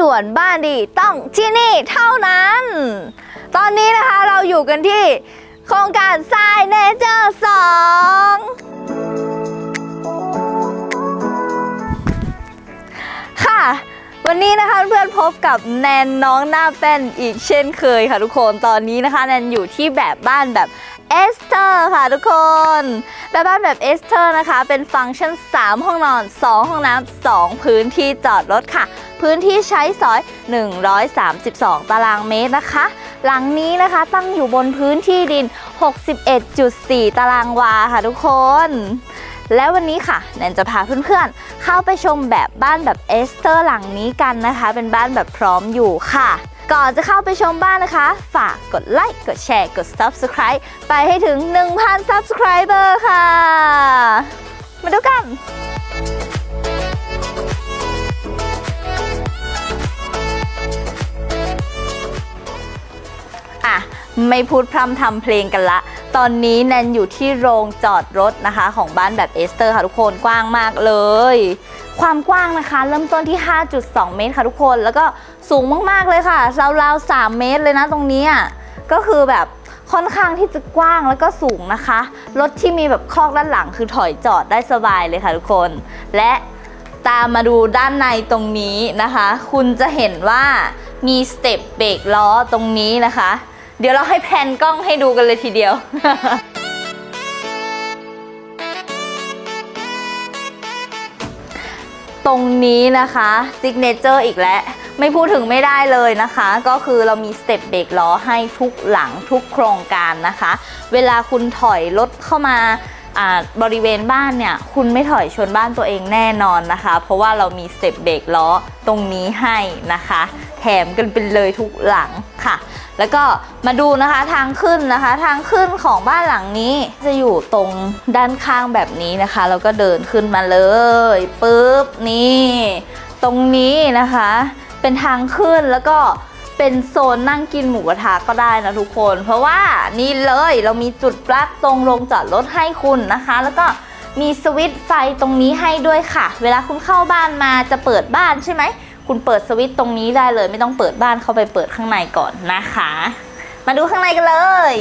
ด่วนบ้านดีต้องที่นี่เท่านั้น ตอนนี้นะคะเราอยู่กันที่โครงการทรายเนเจอร์สองค่ะ วันนี้นะคะเพื่อนพบกับแนนน้องหน้าแป้นอีกเช่นเคยค่ะทุกคนตอนนี้นะคะ แนนอยู่ที่แบบบ้านแบบเอสเตอร์ค่ะทุกคนแบบบ้านแบบเอสเตอร์นะคะ เป็นฟังก์ชัน 3 ห้องนอน 2 ห้องน้ำ2 พื้นที่จอดรถค่ะ พื้นที่ใช้สอย 132 ตารางเมตรนะคะ หลังนี้นะคะตั้งอยู่บนพื้นที่ดิน 61.4 ตารางวาค่ะทุกคน และวันนี้ค่ะแนนจะพาเพื่อนๆ เข้าไปชมแบบบ้านแบบเอสเตอร์หลังนี้กันนะคะ เป็นบ้านแบบพร้อมอยู่ค่ะก่อนจะเข้าไปชมบ้านนะคะ ฝากกดไลค์ กดแชร์ กด Subscribe ไปให้ถึง 1,000 Subscriber ค่ะ มาดูกัน ไม่พูดพร่ำทำเพลงกันละ ตอนนี้แนนอยู่ที่โรงจอดรถนะคะ ของบ้านแบบเอสเตอร์ค่ะทุกคนกว้างมากเลย ความกว้างนะคะ เริ่มต้นที่ 5.2 เมตรค่ะทุกคน แล้วก็สูงมากๆเลยค่ะราวๆ 3 เมตรเลยนะตรงนี้อะก็คือแบบค่อนข้างที่จะกว้างแล้วก็สูงนะคะ รถที่มีแบบคอกด้านหลังคือถอยจอดได้สบายเลยค่ะทุกคน และตามมาดูด้านในตรงนี้นะคะ คุณจะเห็นว่ามีสเต็ปเบรกล้อตรงนี้นะคะ เดี๋ยวเราให้แพนกล้องให้ดูกันเลยทีเดียว ตรงนี้นะคะซิกเนเจอร์อีกแล้ว ไม่พูดถึงไม่ได้เลยนะคะ ก็คือเรามีสเต็ปเบรกล้อให้ทุกหลังทุกโครงการนะคะ เวลาคุณถอยรถเข้ามาอ่า บริเวณบ้านเนี่ยคุณไม่ถอยชนบ้านตัวเองแน่นอนนะคะ เพราะว่าเรามีสเต็ปเบรกล้อตรงนี้ให้นะคะ แถมกันเป็นเลยทุกหลังค่ะ แล้วก็มาดูนะคะทางขึ้นนะคะ ทางขึ้นของบ้านหลังนี้จะอยู่ตรงด้านข้างแบบนี้นะคะแล้วก็เดินขึ้นมาเลยปุ๊บนี่ ตรงนี้นะคะ เป็นทางขึ้นแล้วก็ เป็นโซนนั่งกินหมูกระทะก็ได้นะทุกคน เพราะว่านี่เลยเรามีจุดปลั๊กตรงลงจอดรถให้คุณนะคะ แล้วก็มีสวิตช์ไฟตรงนี้ให้ด้วยค่ะ เวลาคุณเข้าบ้านมาจะเปิดบ้านใช่ไหม คุณเปิดสวิตช์ตรงนี้ได้เลย ไม่ต้องเปิดบ้านเข้าไปเปิดข้างในก่อนนะคะ มาดูข้างในกันเลย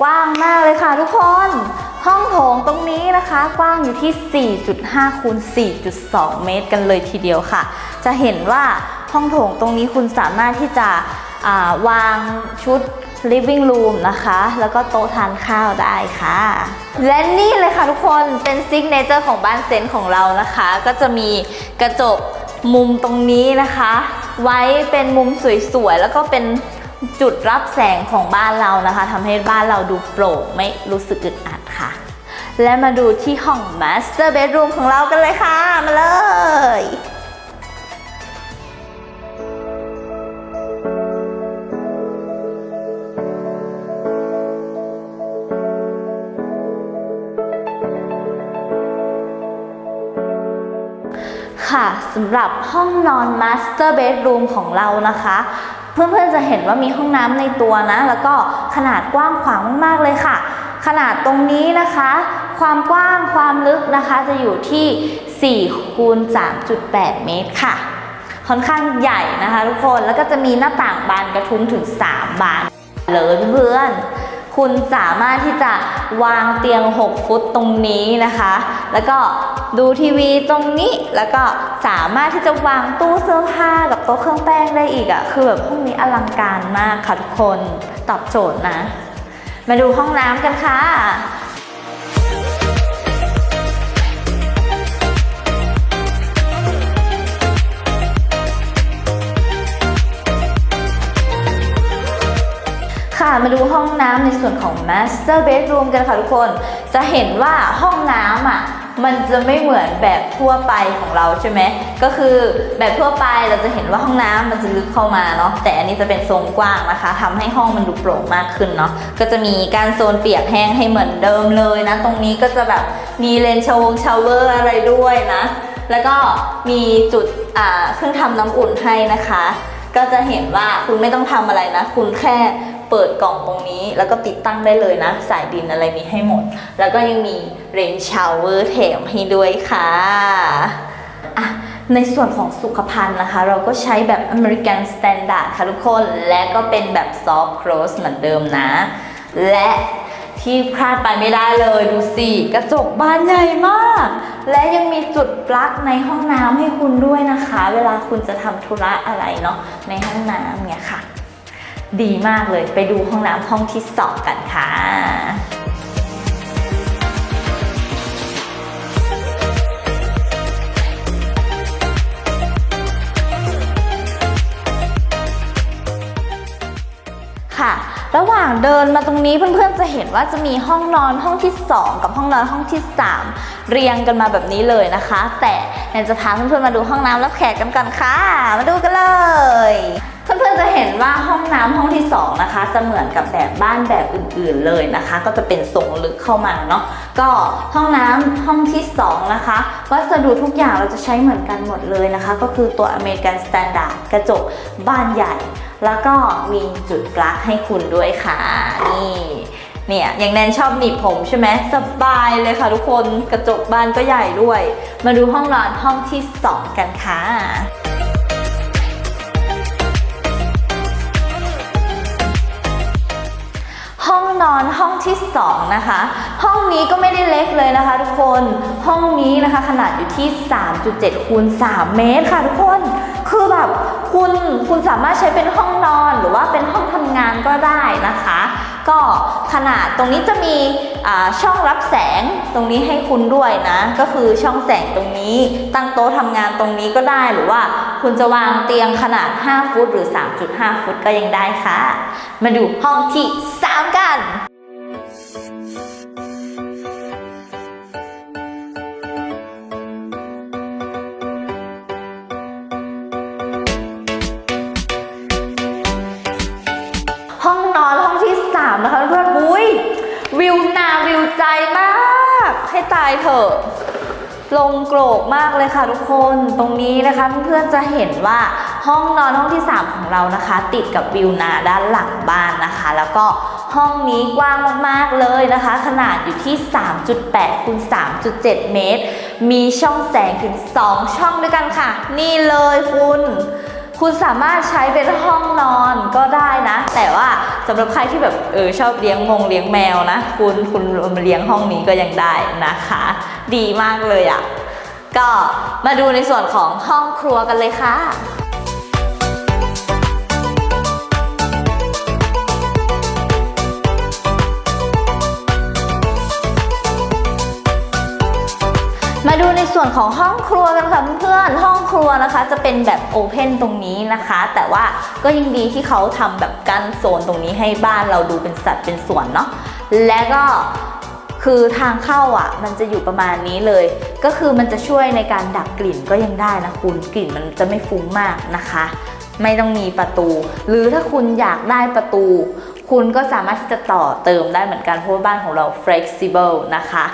กว้างมากเลยค่ะทุกคน ห้องโถงตรงนี้นะคะ กว้างอยู่ที่ 4.5คูณ4.2 เมตรกันเลยทีเดียวค่ะ จะเห็นว่าห้องโถงตรงนี้คุณสามารถที่จะาวางชุด living room นะคะ แล้วก็โต๊ะทานข้าวได้ค่ะ และนี่เลยค่ะทุกคนเป็นซิกเนเจอร์ของบ้านเซนต์ของเรานะคะ ก็จะมีกระจกมุมตรงนี้นะคะ ไว้เป็นมุมสวยๆ แล้วก็เป็น จุดรับแสงของบ้านเรานะคะทำให้บ้านเราดูโปร่งไม่รู้สึกอึดอัดค่ะ และมาดูที่ห้อง Master Bedroom ของเรากันเลยค่ะ มาเลยค่ะสำหรับห้องนอน Master Bedroom ของเรานะคะ เพื่อนๆจะเห็นว่ามีห้องน้ำในตัวนะ แล้วก็ขนาดกว้างขวางมากๆเลยค่ะ ขนาดตรงนี้นะคะ ความกว้างความลึกนะคะจะอยู่ที่4คูณ3.8 เมตรค่ะ ค่อนข้างใหญ่นะคะทุกคนแล้วก็จะมีหน้าต่างบานกระทุ้งถึง 3 บานเลยเพื่อนๆ คุณสามารถที่จะวางเตียง 6 ฟุตตรงนี้นะคะ แล้วก็ดูทีวีตรงนี้ แล้วก็สามารถที่จะวางตู้เสื้อผ้ากับโต๊ะเครื่องแป้งได้อีกอะ่ะ คือแบบห้องนี้อลังการมากค่ะทุกคน ตอบโจทย์นะ มาดูห้องน้ำกันค่ะ ค่ะ มาดูห้องน้ำในส่วนของ Master Bedroom กันค่ะทุกคน จะเห็นว่าห้องน้ำอะมันจะไม่เหมือนแบบทั่วไปของเราใช่ไหม ก็คือแบบทั่วไปเราจะเห็นว่าห้องน้ำมันจะลึกเข้ามาเนาะ แต่อันนี้จะเป็นทรงกว้างนะคะทำให้ห้องมันดูโปร่งมากขึ้นเนาะ ก็จะมีการโซนเปียกแห้งให้เหมือนเดิมเลยนะ ตรงนี้ก็จะแบบมีเลนชาวงชาวเวอร์อะไรด้วยนะ แล้วก็มีจุดอ่าเครื่องทำน้ำอุ่นให้นะคะ ก็จะเห็นว่าคุณไม่ต้องทำอะไรนะ คุณแค่เปิดกล่องตรงนี้ แล้วก็ติดตั้งได้เลยนะ สายดินอะไรมีให้หมด แล้วก็ยังมีเรนชาวเวอร์แถมให้ด้วยค่ะอะในส่วนของสุขภัณฑ์นะคะ เราก็ใช้แบบ American Standard ค่ะทุกคน และก็เป็นแบบ Soft Close เหมือนเดิมนะ และ ที่พลาดไปไม่ได้เลยดูสิกระจกบานใหญ่มาก และยังมีจุดปลั๊กในห้องน้ำให้คุณด้วยนะคะ เวลาคุณจะทำธุระอะไรเนาะในห้องน้ำเนี่ยค่ะ ดีมากเลยไปดูห้องน้ำห้องที่สองกันค่ะ ระหว่างเดินมาตรงนี้เพื่อนๆจะเห็นว่าจะมีห้องนอนห้องที่ 2 กับห้องนอนห้องที่ 3 เรียงกันมาแบบนี้เลยนะคะ แต่แนนจะพาเพื่อนๆมาดูห้องน้ำรับแขกกันก่อนค่ะ มาดูกันเลยเพื่อนๆจะเห็นว่าห้องน้ำห้องที่ 2 นะคะ จะเหมือนกับแบบบ้านแบบอื่นๆเลยนะคะ ก็จะเป็นทรงลึกเข้ามาเนาะก็ห้องน้ำห้องที่ 2 นะคะวัสดุทุกอย่างเราจะใช้เหมือนกันหมดเลยนะคะ ก็คือตัว American Standard กระจกบ้านใหญ่ แล้วก็มีจุดปลั๊กให้คุณด้วยค่ะนี่เนี่ยอย่างแนนชอบหนีบผมใช่ไหมสบายเลยค่ะทุกคนกระจกบ้านก็ใหญ่ด้วย มาดูห้องนอนห้องที่ 2 กันค่ะห้องนอนห้องที่ 2 นะคะ ห้องนี้ก็ไม่ได้เล็กเลยนะคะ ทุกคนห้องนี้นะคะขนาดอยู่ที่ 3.7คูณ3เมตรค่ะทุกคน คือแบบคุณคุณสามารถใช้เป็นห้องนอนหรือว่าเป็นห้องทำงานก็ได้นะคะ ก็ขนาดตรงนี้จะมีช่องรับแสงตรงนี้ให้คุณด้วยนะ ก็คือช่องแสงตรงนี้ ตั้งโต๊ะทำงานตรงนี้ก็ได้หรือว่าคุณจะวางเตียงขนาด 5 ฟุตหรือ 3.5 ฟุตก็ยังได้ค่ะ มาดูห้องที่ 3 กัน ให้ตายเถอะลงโกรกมากเลยค่ะทุกคนตรงนี้นะคะเพื่อนๆจะเห็นว่าห้องนอนห้องที่ 3 ของเรานะคะ ติดกับวิวนาด้านหลังบ้านนะคะ แล้วก็ห้องนี้กว้างมากๆเลยนะคะ ขนาดอยู่ที่ 3.8คูณ3.7 เมตร มีช่องแสงถึง 2 ช่องด้วยกันค่ะ นี่เลยคุณ คุณสามารถใช้เป็นห้องนอนก็ได้นะ แต่ว่าสำหรับใครที่แบบเออชอบเลี้ยงมงเลี้ยงแมวนะ คุณคุณเอามาเลี้ยงห้องนี้ก็ยังได้นะคะ ดีมากเลยอะ่ะก็มาดูในส่วนของห้องครัวกันเลยค่ะ ดูในส่วนของห้องครัวกันค่ะเพื่อนๆห้องครัวนะคะจะเป็นแบบโอเพนตรงนี้นะคะ แต่ว่าก็ยังดีที่เขาทำแบบกั้นโซนตรงนี้ให้บ้านเราดูเป็นสัดเป็นส่วนเนาะและก็คือทางเข้าอะ มันจะอยู่ประมาณนี้เลย ก็คือมันจะช่วยในการดับกลิ่นก็ยังได้นะคุณกลิ่นมันจะไม่ฟุ้งมากนะคะ ไม่ต้องมีประตู หรือถ้าคุณอยากได้ประตู คุณก็สามารถที่จะต่อเติมได้เหมือนกันเพราะว่าบ้านของเรา flexible นะคะ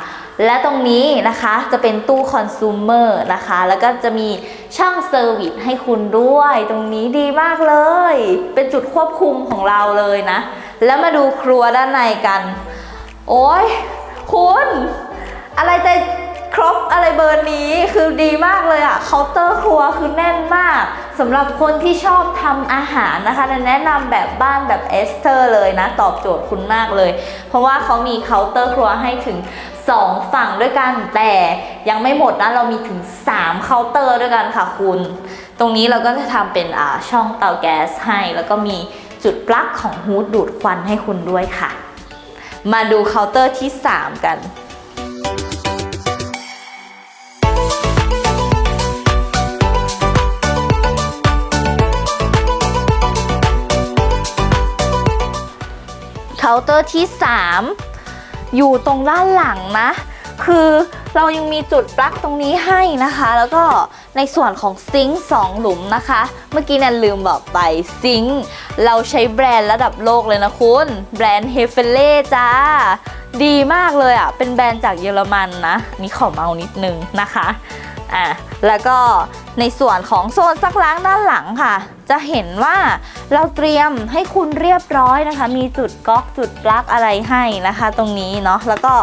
และตรงนี้นะคะจะเป็นตู้คอน sumer นะคะ แล้วก็จะมีช่องเซอร์วิสให้คุณด้วย ตรงนี้ดีมากเลย เป็นจุดควบคุมของเราเลยนะ แล้วมาดูครัวด้านในกัน โอ้ยคุณ อะไรจะครบอะไรเบอร์นี้คือดีมากเลยอะเคาน์เตอร์ครัวคือแน่นมากสำหรับคนที่ชอบทำอาหารนะคะแนะนำแบบบ้านแบบเอสเตอร์เลยนะ ตอบโจทย์คุณมากเลย เพราะว่าเขามีเคาน์เตอร์ครัวให้ถึง 2 ฝั่งด้วยกัน แต่ยังไม่หมดนะเรามีถึง 3 เคาน์เตอร์ด้วยกันค่ะคุณ ตรงนี้เราก็จะทำเป็นช่องเตาแก๊สให้ แล้วก็มีจุดปลั๊กของฮูดดูดควันให้คุณด้วยค่ะ มาดูเคาน์เตอร์ที่ 3 กันเคาน์เตอร์ที่ 3 อยู่ตรงด้านหลังนะ คือเรายังมีจุดปลั๊กตรงนี้ให้นะคะ แล้วก็ในส่วนของซิงค์สองหลุมนะคะ เมื่อกี้แนนลืมบอกไปซิงค์เราใช้แบรนด์ระดับโลกเลยนะคุณ แบรนด์เฮเฟเล่จ้า ดีมากเลยอะ เป็นแบรนด์จากเยอรมันนะนี่ขอเมานิดนึงนะคะอะแล้วก็ในส่วนของโซนซักล้างด้านหลังค่ะ จะเห็นว่าเราเตรียมให้คุณเรียบร้อยนะคะ มีจุดก๊อกจุดปลั๊กอะไรให้นะคะ ตรงนี้เนาะแล้วก็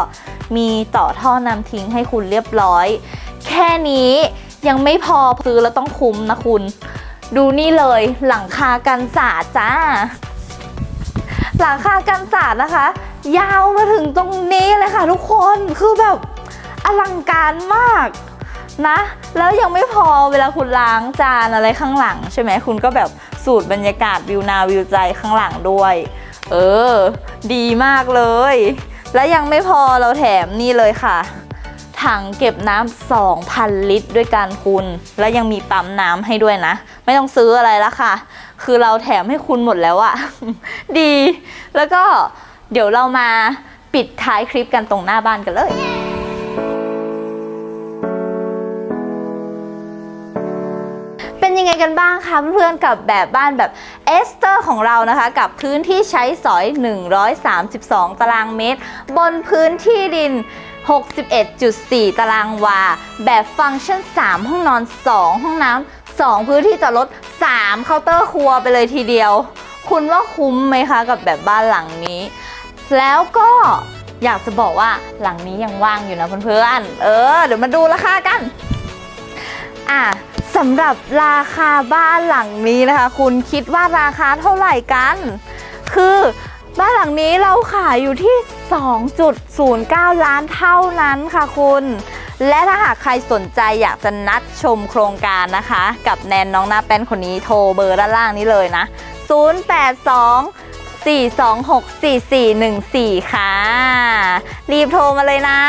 มีต่อท่อนำทิ้งให้คุณเรียบร้อย แค่นี้ยังไม่พอซื้อแล้วต้องคุ้มนะคุณ ดูนี่เลยหลังคากันศาสจ้า หลังคากันศาสนะคะ ยาวมาถึงตรงนี้เลยค่ะทุกคนคือแบบอลังการมาก นะ แล้วยังไม่พอเวลาคุณล้างจานอะไรข้างหลัง ใช่ไหมคุณก็แบบสูตรบรรยากาศวิวนาวิวใจข้างหลังด้วย เออ ดีมากเลย และยังไม่พอเราแถมนี่เลยค่ะ ถังเก็บน้ำ2,000 ลิตร ด้วยกันคุณ แล้วยังมีปั๊มน้ำให้ด้วยนะ ไม่ต้องซื้ออะไรล้วค่ะ คือเราแถมให้คุณหมดแล้วอะดี แล้วก็เดี๋ยวเรามาปิดท้ายคลิปกันตรงหน้าบ้านกันเลย ยังไงกันบ้างคะเพื่อนๆกับแบบบ้านแบบเอสเตอร์ของเรานะคะ กับพื้นที่ใช้สอย 132 ตารางเมตร บนพื้นที่ดิน 61.4 ตารางวา แบบฟังก์ชัน 3 ห้องนอน 2 ห้องน้ำ2 พื้นที่จอดรถ 3 เคาน์เตอร์ครัวไปเลยทีเดียว คุณว่าคุ้มไหมคะกับแบบบ้านหลังนี้ แล้วก็อยากจะบอกว่าหลังนี้ยังว่างอยู่นะเพื่อนๆ เออ เดี๋ยวมาดูราคากัน อะ สำหรับราคาบ้านหลังนี้นะคะ คุณคิดว่าราคาเท่าไหร่กัน คือบ้านหลังนี้เราขายอยู่ที่ 2.09 ล้านเท่านั้นค่ะคุณ และถ้าหากใครสนใจอยากจะนัดชมโครงการนะคะ กับแนนน้องหน้าแป้นคนนี้โทรเบอร์ด้านล่างนี้เลยนะ 082 426 4414 ค่ะ รีบโทรมาเลยนะ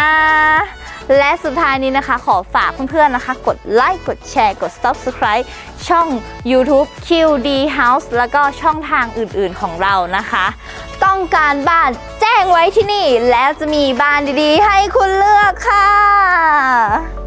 และสุดท้ายนี้นะคะ ขอฝากเพื่อนๆนะคะ กดไลค์กดแชร์กด Subscribe ช่อง YouTube QD House แล้วก็ช่องทางอื่นๆของเรานะคะ ต้องการบ้านแจ้งไว้ที่นี่ แล้วจะมีบ้านดีๆ ให้คุณเลือกค่ะ